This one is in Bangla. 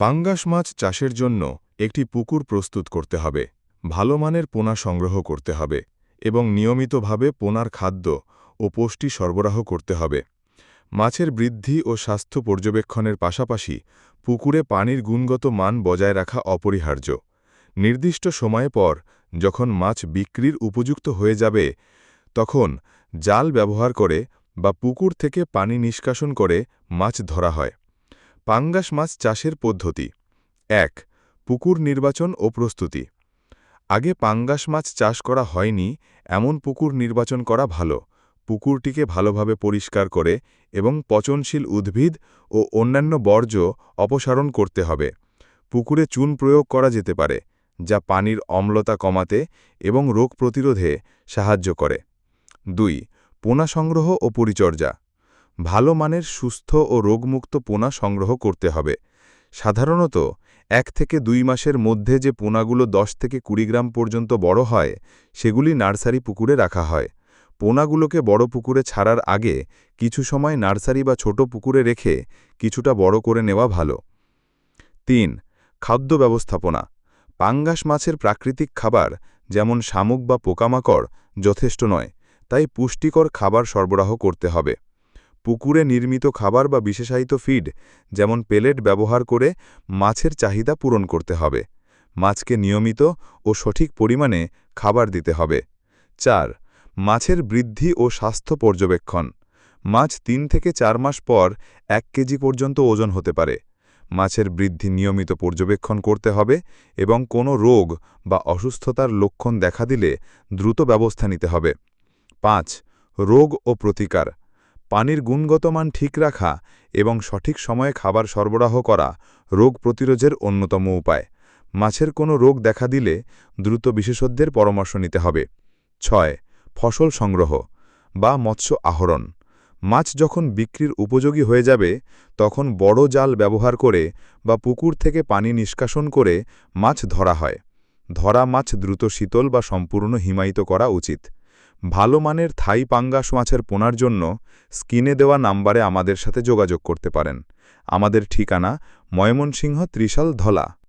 পাঙ্গাস মাছ চাষের জন্য একটি পুকুর প্রস্তুত করতে হবে, ভালো মানের পোনা সংগ্রহ করতে হবে এবং নিয়মিতভাবে পোনার খাদ্য ও পুষ্টি সরবরাহ করতে হবে। মাছের বৃদ্ধি ও স্বাস্থ্য পর্যবেক্ষণের পাশাপাশি পুকুরে পানির গুণগত মান বজায় রাখা অপরিহার্য। নির্দিষ্ট সময়ে পর যখন মাছ বিক্রির উপযুক্ত হয়ে যাবে, তখন জাল ব্যবহার করে বা পুকুর থেকে পানি নিষ্কাশন করে মাছ ধরা হয়। পাঙ্গাস মাছ চাষের পদ্ধতি। এক, পুকুর নির্বাচন ও প্রস্তুতি। আগে পাঙ্গাস মাছ চাষ করা হয়নি, এমন পুকুর নির্বাচন করা ভালো। পুকুরটিকে ভালোভাবে পরিষ্কার করে এবং পচনশীল উদ্ভিদ ও অন্যান্য বর্জ্য অপসারণ করতে হবে। পুকুরে চুন প্রয়োগ করা যেতে পারে, যা পানির অম্লতা কমাতে এবং রোগ প্রতিরোধে সাহায্য করে। দুই, পোনা সংগ্রহ ও পরিচর্যা। ভালো মানের সুস্থ ও রোগমুক্ত পোনা সংগ্রহ করতে হবে। সাধারণত এক থেকে দুই মাসের মধ্যে যে পোনাগুলো দশ থেকে কুড়ি গ্রাম পর্যন্ত বড় হয়, সেগুলি নার্সারি পুকুরে রাখা হয়। পোনাগুলোকে বড় পুকুরে ছাড়ার আগে কিছু সময় নার্সারি বা ছোট পুকুরে রেখে কিছুটা বড় করে নেওয়া ভালো। তিন, খাদ্য ব্যবস্থাপনা। পাঙ্গাস মাছের প্রাকৃতিক খাবার, যেমন শামুক বা পোকামাকড়, যথেষ্ট নয়, তাই পুষ্টিকর খাবার সরবরাহ করতে হবে। পুকুরে নির্মিত খাবার বা বিশেষায়িত ফিড যেমন পেলেট ব্যবহার করে মাছের চাহিদা পূরণ করতে হবে। মাছকে নিয়মিত ও সঠিক পরিমাণে খাবার দিতে হবে। চার, মাছের বৃদ্ধি ও স্বাস্থ্য পর্যবেক্ষণ। মাছ তিন থেকে চার মাস পর এক কেজি পর্যন্ত ওজন হতে পারে। মাছের বৃদ্ধি নিয়মিত পর্যবেক্ষণ করতে হবে এবং কোনো রোগ বা অসুস্থতার লক্ষণ দেখা দিলে দ্রুত ব্যবস্থা নিতে হবে। পাঁচ, রোগ ও প্রতিকার। পানির গুণগত মান ঠিক রাখা এবং সঠিক সময়ে খাবার সরবরাহ করা রোগ প্রতিরোধের অন্যতম উপায়। মাছের কোনো রোগ দেখা দিলে দ্রুত বিশেষজ্ঞের পরামর্শ নিতে হবে। ছয়, ফসল সংগ্রহ বা মৎস্য আহরণ। মাছ যখন বিক্রির উপযোগী হয়ে যাবে, তখন বড় জাল ব্যবহার করে বা পুকুর থেকে পানি নিষ্কাশন করে মাছ ধরা হয়। ধরা মাছ দ্রুত শীতল বা সম্পূর্ণ হিমায়িত করা উচিত। ভালো মানের থাই পাঙ্গাস মাছের পোনার জন্য স্কিনে দেওয়া নাম্বারে আমাদের সাথে যোগাযোগ করতে পারেন। আমাদের ঠিকানা ময়মনসিংহ ত্রিশাল ধলা।